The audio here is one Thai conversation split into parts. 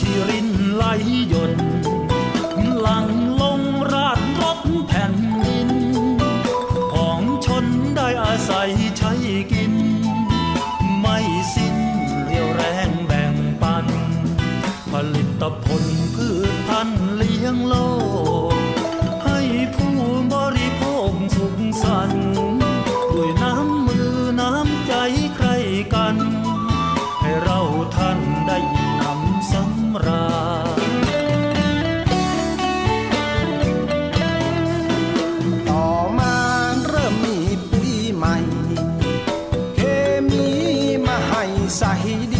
ที่รินไหลหยดหลังลงราดรถแผ่นดินของชนได้อาศัยใช้กิน ไม่สิ้นเรียวแรงแบ่งปัน ผลิตผล ม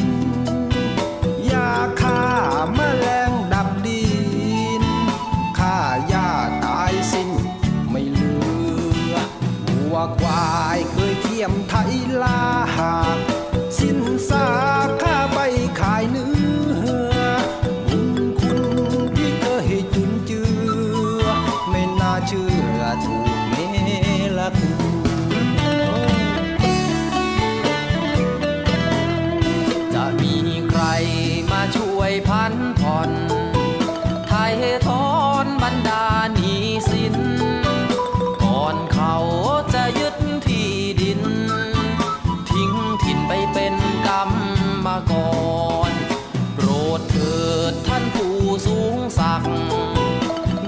สูงศัก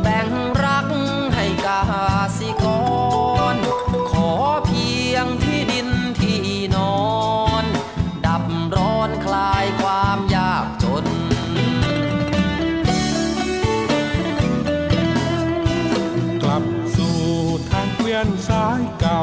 แบ่งรักให้กาสิกร ขอเพียงที่ดินที่นอน ดับร้อนคลายความยากจนกลับสู่ทางเกวียนสายเก่า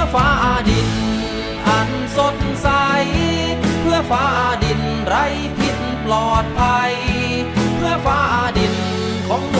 อฟ้าดิน อันสดใส เพื่อฟ้าดินไร้พิษปลอดภัย เพื่อฟ้าดินของ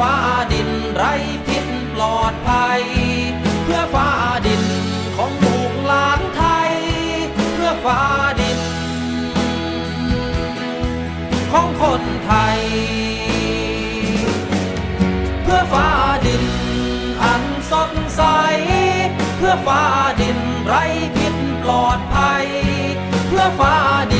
ฟ้าดินไร้พิษปลอดภัย เพื่อฟ้าดินของลูกหลานไทย เพื่อฟ้าดิน ของคนไทย เพื่อฟ้าดินอันสดใส เพื่อฟ้าดินไร้พิษปลอดภัย เพื่อฟ้าดิน